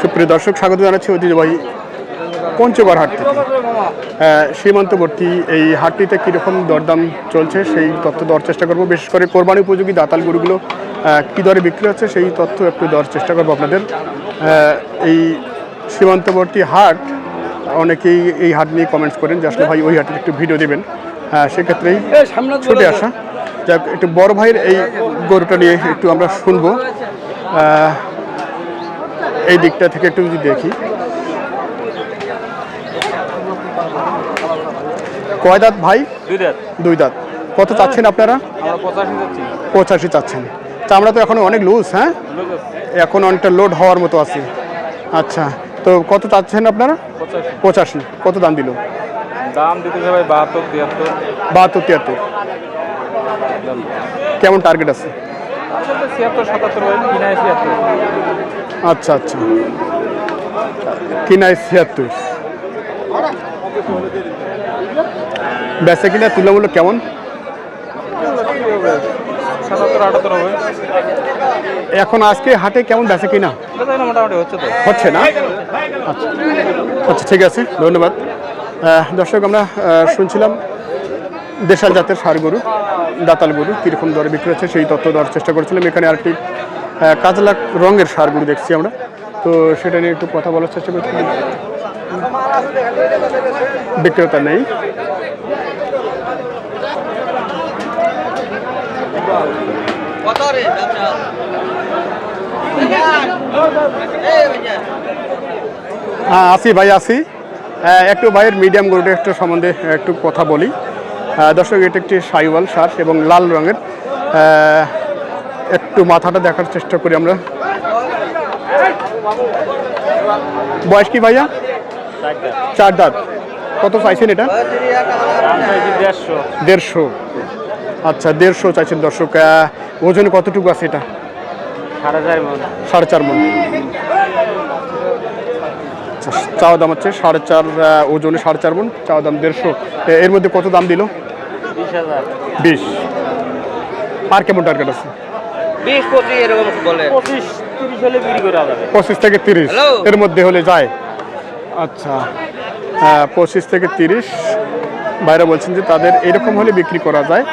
সুপ্রিয় দর্শক স্বাগত জানাচ্ছি ঐতিহ্যবাহী পঞ্চগড় হাট থেকে সীমান্তবর্তী এই হাটটিতে কীরকম দরদাম চলছে সেই তথ্য দেওয়ার চেষ্টা করব। বিশেষ করে কোরবানি উপযোগী দাতাল গরুগুলো কী দরে বিক্রি হচ্ছে সেই তথ্য একটু দেওয়ার চেষ্টা করব আপনাদের। এই সীমান্তবর্তী হাট অনেকেই এই হাট নিয়ে কমেন্টস করেন যে আসলে ভাই ওই হাটের একটু ভিডিও দেবেন। আহ, সেক্ষেত্রেই ছুটে আসা। যাক একটু বড় ভাইয়ের এই গরুটা নিয়ে একটু আমরা শুনব। এই দিকটা থেকে একটু যদি দেখি। কয় দাঁত ভাই? দুই দাঁত। কত চাচ্ছেন আপনারা? পঁচাশি চাচ্ছেন। তা আমরা তো এখন অনেক লুজ হ্যাঁ? এখন অনেকটা লোড হওয়ার মতো আছে। আচ্ছা তো কত চাচ্ছেন আপনারা? পঁচাশি। কত দাম দিল? দাম দিতে বাহাত্তর তিয়াত্তর। বাহাত্তর তিয়াত্তর। কেমন টার্গেট আছে? আচ্ছা আচ্ছা। কিনায় ছিয়াত্তর? বেচা কিনা তুলনামূলক কেমন? এখন আজকে হাটে কেমন বেচা কিনা? হচ্ছে না? আচ্ছা। আচ্ছা ঠিক আছে ধন্যবাদ। দর্শক আমরা শুনছিলাম দেশাল জাতের সার গরু। দাতাল গরু কীরকম দরে বিক্রি হচ্ছে সেই তথ্য দেওয়ার চেষ্টা করেছিলাম। এখানে আরেকটি আহ, কাজলা রঙের সার দেখছি আমরা। তো সেটা নিয়ে একটু কথা বলার চেষ্টা করছি। বিক্রেতা নেই। হ্যাঁ আসি ভাই আসি। একটু ভাইয়ের মিডিয়াম গরুটা একটু সম্বন্ধে একটু কথা বলি। দর্শক এটা একটি সাইওয়াল সার এবং লাল রঙের। একটু মাথাটা দেখার চেষ্টা করি আমরা। বয়স কি ভাইয়া? চার দাঁত। কত চাইছেন এটা? দেড়শো। দেড়শো আচ্ছা দেড়শো চাইছেন দর্শক। ওজন কতটুকু আছে এটা? সাড়ে চার মন সাড়ে চার মন আচ্ছা, চাওয়া দাম হচ্ছে সাড়ে চার ওজনে সাড়ে চার মন চাওয়া দাম দেড়শো। এর মধ্যে কত দাম দিল? বিশ আর কেমন টার্গেট আছে? পঁচিশ এরকম বলে। পঁচিশ তিরিশ হলে বিক্রি করে যাবে। পঁচিশ থেকে তিরিশ। এর মধ্যে হলে যায়। আচ্ছা। হ্যাঁ, পঁচিশ থেকে তিরিশ। বাইরে বলছেন যে তাদের এরকম হলে বিক্রি করা যায়।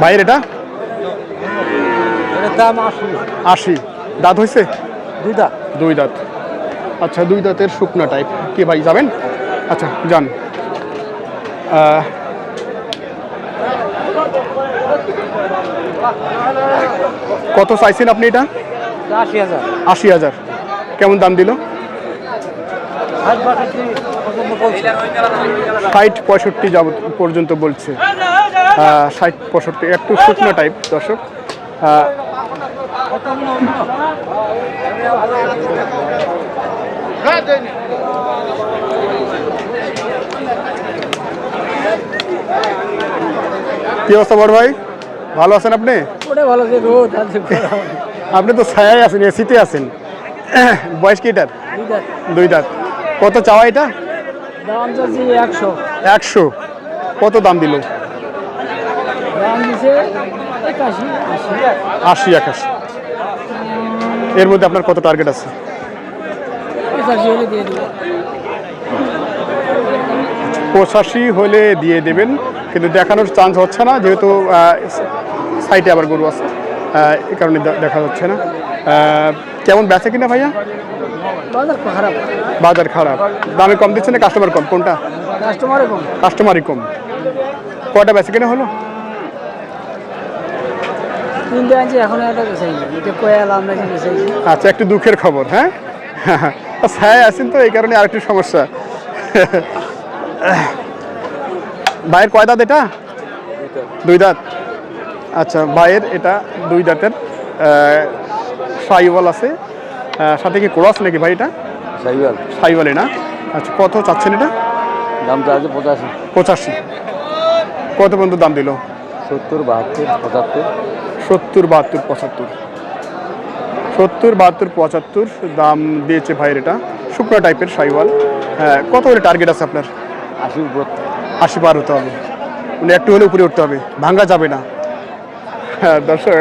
ভাইয়ের এটা? দাম আশি। আশি। দাঁত হয়েছে দুইটা দুই দাঁত। আচ্ছা দুই দাঁতের শুকনা টাইপ কি ভাই যাবেন? আচ্ছা যান। কত চাইছেন আপনি এটা? আশি হাজার। আশি হাজার। কেমন দাম দিল? ষাট পঁয়ষট্টি। যাবত পর্যন্ত বলছে। ষাট পঁয়ষট্টি একটু শুকনো টাইপ দর্শক। কি অবস্থা বড় ভাই? ভালো আছেন আপনি? ভালো যে রোদ আছে আপনি তো ছায়ায় আছেন এসিতে আছেন। বয়স কি এটার? দুই দাঁত। কত চাওয়া এটা? দাম চাচ্ছি একশো। একশো। কত দাম দিল? দাম দিছে একাশি আশি। আশি একাশি। এর মধ্যে আপনার কত টার্গেট আছে? পঁচাশি হলে দিয়ে দেবেন কিন্তু দেখানোর চান্স হচ্ছে না যেহেতু সাইটে আবার গরু আছে এই কারণে দেখা যাচ্ছে না। কেমন বেচে কিনা ভাইয়া? বাজার খারাপ। দামে কম দিচ্ছে না কাস্টমার কম? কোনটা? কাস্টমারে কম। কাস্টমারই কম। কয়টা বেচে কিনা হলো? তিনটে আনছি এখন একটা বেসাইছি এটা কয়ে এলাম বেসাইছি আচ্ছা একটু দুঃখের খবর হ্যাঁ? ছায় আছেন তো এই কারণে আরেকটু সমস্যা। ভাইয়ের কয় দাঁত এটা? দুই দাঁত। আচ্ছা ভাইয়ের এটা দুই দাঁতের সাইওয়াল আছে। সাথে কি ক্রস নাকি ভাই এটা? সাইবাল সাইওয়ালে না। আচ্ছা কত চাচ্ছেন এটা? দাম চাচ্ছে পঁচাশি। পঁচাশি। কত পর্যন্ত দাম দিল? সত্তর বাহাত্তর পঁচাত্তর। সত্তর বাহাত্তর পঁচাত্তর। সত্তর বাহাত্তর পঁচাত্তর দাম দিয়েছে ভাইয়ের এটা। শুকনো টাইপের সাইওয়াল। হ্যাঁ কত করে টার্গেট আছে আপনার? আশি উপর। আশি পার হতে হবে। মানে একটু হলে উপরে উঠতে হবে। ভাঙ্গা যাবে না। হ্যাঁ দর্শক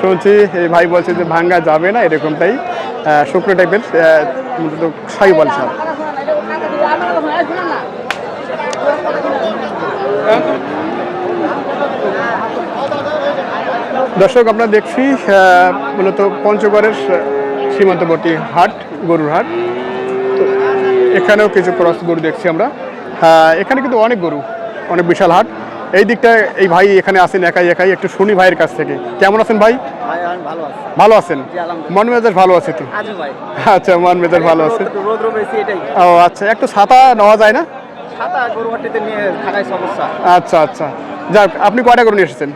শুনছি এই ভাই বলছে যে ভাঙ্গা যাবে না এরকমটাই আহ, শুকনো টাইপের মূলত সাই বল সার। দর্শক আমরা দেখছি মূলত পঞ্চগড়ের সীমান্তবর্তী হাট গরুর হাট। এখানেও কিছু ক্রস গরু দেখছি আমরা। এখানে কিন্তু অনেক গরু অনেক বিশাল হাট। এই দিকটা এই ভাই এখানে আসেন একাই একাই একটু শুনি ভাইয়ের কাছ থেকে। কেমন আছেন ভাই? ভালো আছেন। মন মেজাজ ভালো আছে তো? আচ্ছা মন মেজাজ ভালো আছে। ও আচ্ছা একটু ছাতা নেওয়া যায় না? আচ্ছা আচ্ছা। যাক আপনি কয়টা গরু নিয়ে এসেছেন?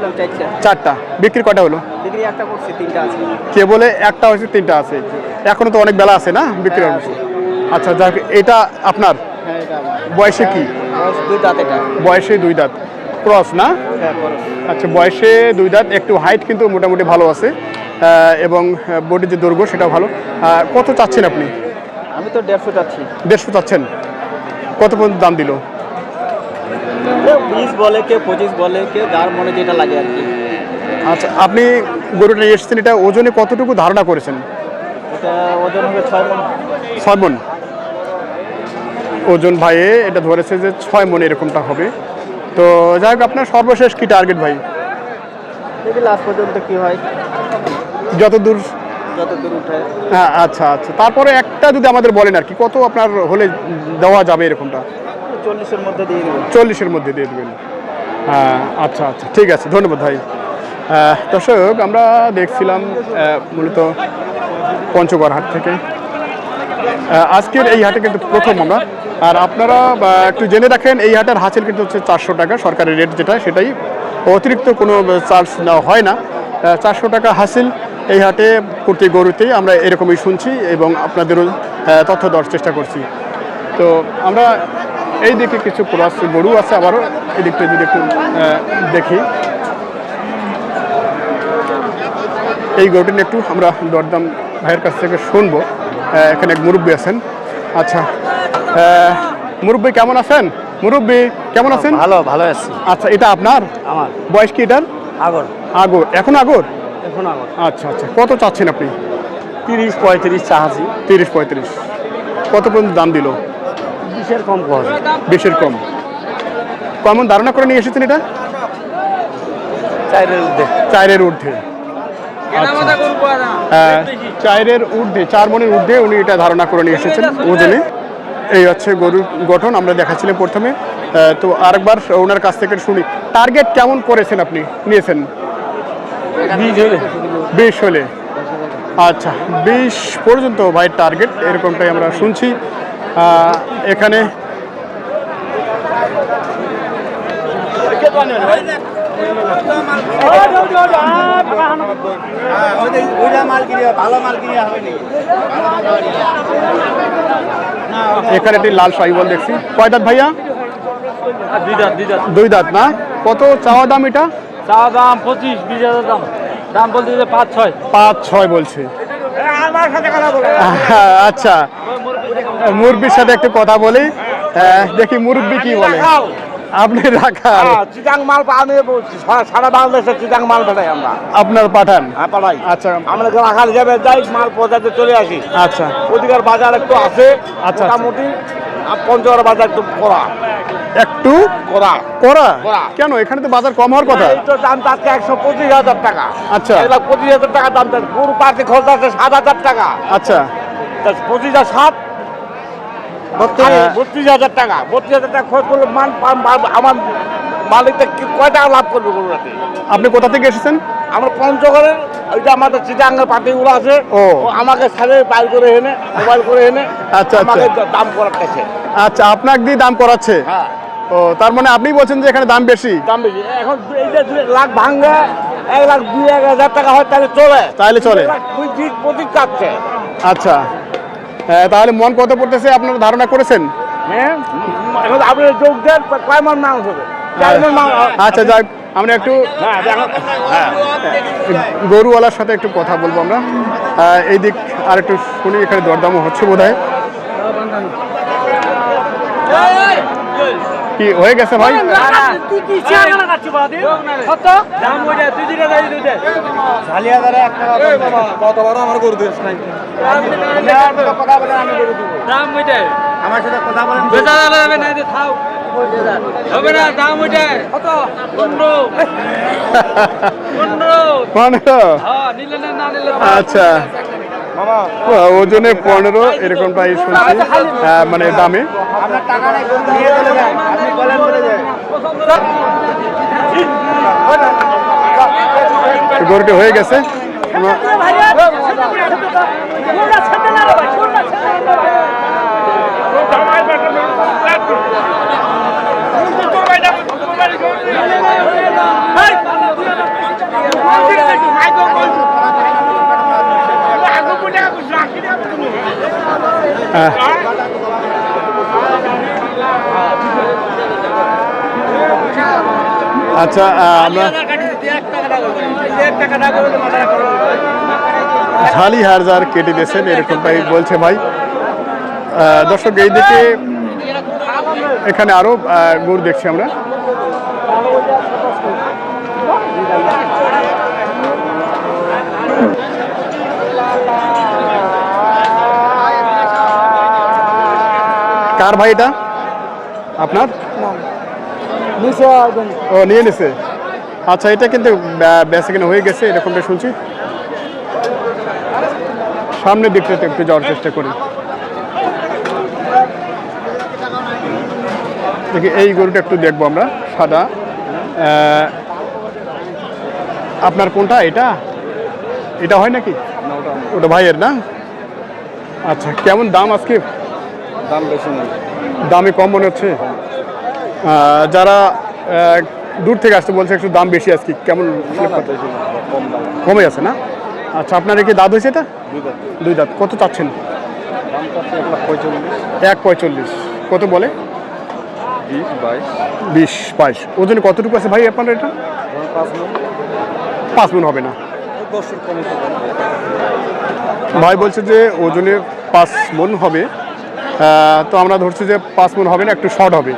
নিয়েছিলাম চাইছে চারটা। বিক্রি কয়টা হলো? ডিগ্রি একটা করছি তিনটা আছে। কে বলে একটা হয়েছে তিনটা আছে। এখনও তো অনেক বেলা আছে না বিক্রি হ্যাঁ, হবে আচ্ছা যাক এটা আপনার? হ্যাঁ বয়সে কি? দুই দাঁত এটা। বয়সে দুই দাঁত। ক্রস না? হ্যাঁ আচ্ছা বয়সে দুই দাঁত একটু হাইট কিন্তু মোটামুটি ভালো আছে। এবং বডির যে দৈর্ঘ্য সেটাও ভালো। কত চাচ্ছেন আপনি? আমি তো দেড়শো চাচ্ছি। দেড়শো চাচ্ছেন। কত পর্যন্ত দাম দিল? বিশ বলে কেউ পঁচিশ বলে কেউ যার মনে যেটা লাগে আর কি। আচ্ছা আপনি গরুটা নিয়ে এসেছেন এটা ওজনে কতটুকু ধারণা করেছেন? এটা ওজন হবে ছয় মন। ছয় মন। ওজন ভাইয়ে এটা ধরেছে যে ছয় মন এরকমটা হবে। তো যাই হোক আপনার সর্বশেষ কি টার্গেট ভাই? দেখি লাস্ট পর্যন্ত কি হয়। যত দূর যত দূর উঠে। হ্যাঁ আচ্ছা আচ্ছা। তারপরে একটা যদি আমাদের বলেন আর কি কত আপনার হলে দেওয়া যাবে এরকমটা? চল্লিশের মধ্যে দিয়ে দেবেন। হ্যাঁ আচ্ছা আচ্ছা ঠিক আছে, ধন্যবাদ ভাই। দর্শক, আমরা দেখছিলাম মূলত পঞ্চগড় হাট থেকে। আজকের এই হাটে কিন্তু প্রথম আমরা। আর আপনারা একটু জেনে রাখেন, এই হাটের হাসিল কিন্তু হচ্ছে চারশো টাকা, সরকারি রেট যেটা, সেটাই অতিরিক্ত কোনো চার্জ নেওয়া হয় না। চারশো টাকা হাসিল এই হাটে প্রতি গরুতেই আমরা এরকমই শুনছি এবং আপনাদেরও তথ্য দেওয়ার চেষ্টা করছি। তো আমরা এই দিকে কিছু ক্রস গরু আছে আবারও এই দিকটা যদি একটু দেখি। এই গরুটি নিয়ে একটু আমরা দরদাম ভাইয়ের কাছ থেকে শুনব। এখানে এক মুরব্বী আছেন। আচ্ছা মুরব্বী কেমন আছেন? মুরব্বী কেমন আছেন? ভালো ভালো আছি। আচ্ছা এটা আপনার? আমার। বয়স কি এটার? আগর। আগর। এখন আগর? এখন আগর। আচ্ছা আচ্ছা কত চাচ্ছেন আপনি? তিরিশ পঁয়ত্রিশ চাহাছি তিরিশ পঁয়ত্রিশ। কত পর্যন্ত দাম দিল? বিশের কম কম বেশের কম। কেমন ধারণা করে নিয়ে এসেছেন এটা? চাইরের উদ্যোগ চায়ের ঊর্ধ্বে। আচ্ছা। আহ, চায়ের ঊর্ধ্বে চার মনের ঊর্ধ্বে উনি এটা ধারণা করে নিয়ে এসেছেন ওজনে এই হচ্ছে গরুর গঠন আমরা দেখাচ্ছিলাম প্রথমে। তো আরেকবার ওনার কাছ থেকে শুনি। টার্গেট কেমন করেছেন আপনি? নিয়েছেন? বিশ হলে। আচ্ছা বিশ পর্যন্ত ভাই টার্গেট এরকমটাই আমরা শুনছি। এখানে এখানে একটি লাল সাইবল দেখছি। কয় দাঁত ভাইয়া? দুই দাঁত না? কত চাওয়া দাম এটা? চা দাম পঁচিশ বিশ হাজার দাম। দাম বলতে যে পাঁচ ছয়। পাঁচ ছয় বলছে। আচ্ছা মুরব্বির সাথে একটু কথা বলি। দেখি মুরব্বি কি বলে। আপনি রাখাল। চিটাং মাল সারা- বাংলাদেশে চিটাং মাল পাঠাই আমরা। আপনার পাঠান? হ্যাঁ পাঠাই। আচ্ছা। আমরা রাখাল হিসাবে যাই মাল পৌঁছাতে চলে আসি। আচ্ছা। ওদিকের বাজার একটু আছে আচ্ছা। মোটামুটি পঞ্চগড় বাজার একটু করা একটু? করা করা। কেন? এখানে তো বাজার কম হওয়ার কথা। এই তো দাম যাচ্ছে একশো পঁচিশ হাজার টাকা। আচ্ছা। পঁচিশ হাজার টাকা দাম যাচ্ছে গরু পার্টি খরচ আছে সাত হাজার টাকা। আচ্ছা। পঁচিশ আর সাত হ্যাঁ। বত্রিশ হাজার টাকা বত্রিশ হাজার টাকা খরচ করলে মান আমার মালিকটা কয় টাকা লাভ করবে গরুটাতে আপনি? কোথা থেকে এসেছেন? আমরা পঞ্চগড়ের ওইটা আমাদের চিটাঙ্গের পার্টিগুলো আছে। ও। আমাকে সাথে বাইর করে এনে মোবাইল করে এনে আচ্ছা, আমাকে আচ্ছা। দাম করাচ্ছে। আচ্ছা আপনাকে দিয়ে দাম করাচ্ছে? হ্যাঁ। ও তার মানে আপনি বলছেন যে এখানে দাম বেশি? দাম বেশি। এখন এই যে লাখ ভাঙ্গে এক লাখ দুই এক হাজার টাকা হয় তাহলে চলে। তাহলে চলে। দুই প্রতীক কাটছে। আচ্ছা। তাহলে মন কত পড়তেছে? আপনারা ধারণা করেছেন? হ্যাঁ আপনি যোগ দেন কয় মন মাংস হবে? চার আচ্ছা যাক আমরা একটু হ্যাঁ হ্যাঁ। গরুওয়ালার সাথে একটু কথা বলব আমরা। এই দিক আর একটু শুনি এখানে দরদামও হচ্ছে বোধ হয় কি হয়ে গেছে ভাই? আমার সাথে কথা বলেন। না হবে না দাম ওইটাই কত? পনেরো। পনেরো। পনেরো। হ্যাঁ নিলে না না নিলে আচ্ছা। ওজনে পনেরো এরকম প্রায় শুনছি। আহ, মানে দামে। গরুটি হয়ে গেছে। আচ্ছা ঝালি হারজার কেটে দিয়েছেন এরকমটাই বলছে ভাই। দর্শক এই দিকে এখানে আরও আহ, গরু দেখছি আমরা। কার ভাই এটা? আপনার? ও নিয়ে নিছে। আচ্ছা এটা কিন্তু বেচা কেনা হয়ে গেছে এরকমটা শুনছি। সামনের দিকটাতে একটু যাওয়ার চেষ্টা করি। দেখি এই গরুটা একটু দেখব আমরা সাদা। আপনার কোনটা এটা? এটা হয় নাকি? ওটা ভাইয়ের না? আচ্ছা কেমন দাম আজকে? দাম বেশি নেই। দামে কম মনে হচ্ছে? যারা দূর থেকে আসতে বলছে একটু দাম বেশি আজকে কেমন কমে আছে না? আচ্ছা আপনার কি দাঁত হয়েছে এটা? দুই দাঁত। কত চাচ্ছেন? এক লাখ পঁয়তাল্লিশ কত বলে? বিশ বাইশ। ওজনে কতটুকু আছে ভাই আপনার এটা? পাঁচ মন। হবে না। ভাই বলছে যে ওজনে পাঁচ মন হবে। তো আমরা ধরছি যে পাঁচ মন হবে না একটু শর্ট হবে।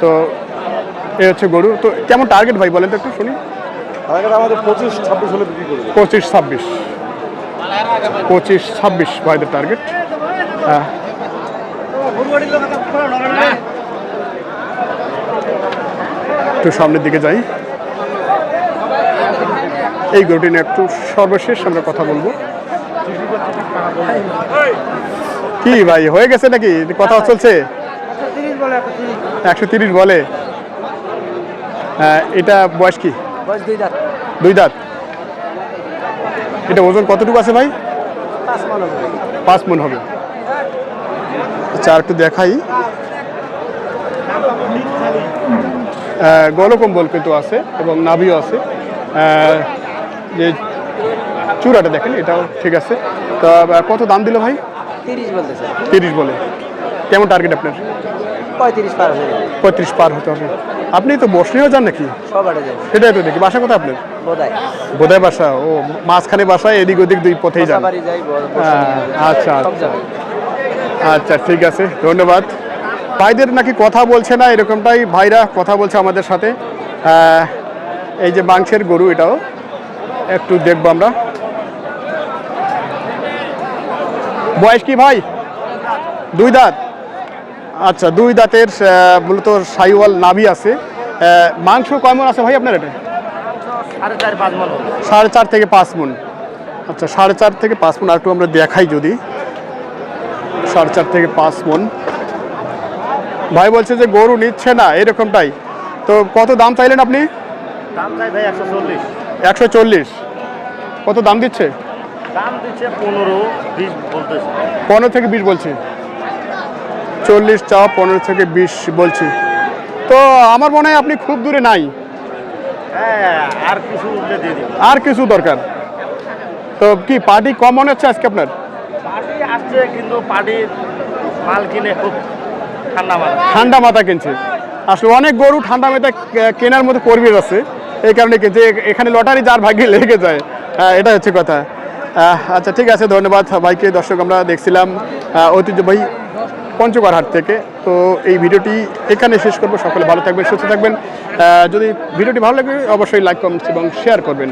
তো এই হচ্ছে গরু। তো কেমন টার্গেট ভাই বলেন তো একটু শুনি। আমাদের পঁচিশ ছাব্বিশ হলে বিক্রি করবে। পঁচিশ ছাব্বিশ। পঁচিশ ছাব্বিশ ভাইদের টার্গেট হ্যাঁ একটু সামনের দিকে যাই। এই গরুটি নিয়ে একটু সর্বশেষ আমরা কথা বলব। কি ভাই হয়ে গেছে নাকি? কথা চলছে? একশো তিরিশ বলে হ্যাঁ, এটা বয়স কি? দুই দাঁত। এটা ওজন কতটুকু আছে ভাই? পাঁচ মন হবে। আচ্ছা আর একটু দেখাই। গলকম্বল কিন্তু আছে এবং নাভিও আছে। যে চূড়াটা দেখেন এটাও ঠিক আছে। তা কত দাম দিল ভাই? তিরিশ বলতেছে তিরিশ বলে। কেমন টার্গেট আপনার? পঁয়ত্রিশ পার হয়ে পঁয়ত্রিশ পার হতে হবে। আপনি তো বসলেও যান নাকি? সেটাই তো দেখি। বাসা কোথায় আপনার? বোধহয় বাসা। ও মাঝখানে বাসা এদিক ওদিক দুই পথেই যান। হ্যাঁ, আচ্ছা আচ্ছা। আচ্ছা ঠিক আছে। ধন্যবাদ। ভাইদের নাকি কথা বলছে না এরকমটাই ভাইরা কথা বলছে আমাদের সাথে। আহ, এই যে মাংসের গরু এটাও। একটু দেখব আমরা। বয়স কি ভাই? দুই দাঁত। আচ্ছা দুই দাঁতের মূলত সাইওয়াল নাভি আছে। মাংস কেমন আছে ভাই আপনার এটা? সাড়ে চার থেকে পাঁচ মন। আচ্ছা সাড়ে চার থেকে পাঁচ মন আর একটু আমরা দেখাই যদি। সাড়ে চার থেকে পাঁচ মন। ভাই বলছে যে গরু নিচ্ছে না এরকমটাই। তো কত দাম চাইলেন আপনি? একশো চল্লিশ। কত দাম দিচ্ছে? দাম দিচ্ছে পনেরো বিশ বলতেছে। পনেরো থেকে বিশ বলছি। চল্লিশ চাওয়া পনেরো থেকে বিশ বলছি। তো আমার মনে হয় আপনি খুব দূরে নাই। হ্যাঁ আর কিছু আর কিছু দরকার। তো কি পার্টি কম মনে হচ্ছে আজকে আপনার? পার্টি আসছে কিন্তু পার্টির মাল কিনে খুব ঠান্ডা মাল। ঠান্ডা মাথা কিনছে। আসলে অনেক গরু ঠান্ডা মাথা কেনার মতো পরিবেশ আছে। এই কারণে কিনছে। এখানে লটারি যার ভাগ্যে লেগে যায়। হ্যাঁ, এটা হচ্ছে কথা। আচ্ছা ঠিক আছে, ধন্যবাদ সবাইকে দর্শক, আমরা দেখছিলাম ঐতিহ্যবাহী পঞ্চগড় হাট থেকে। তো এই ভিডিওটি এখানে শেষ করব। সকলে ভালো থাকবেন, সুস্থ থাকবেন। যদি ভিডিওটি ভালো লাগে, অবশ্যই লাইক, কমেন্টস এবং শেয়ার করবেন।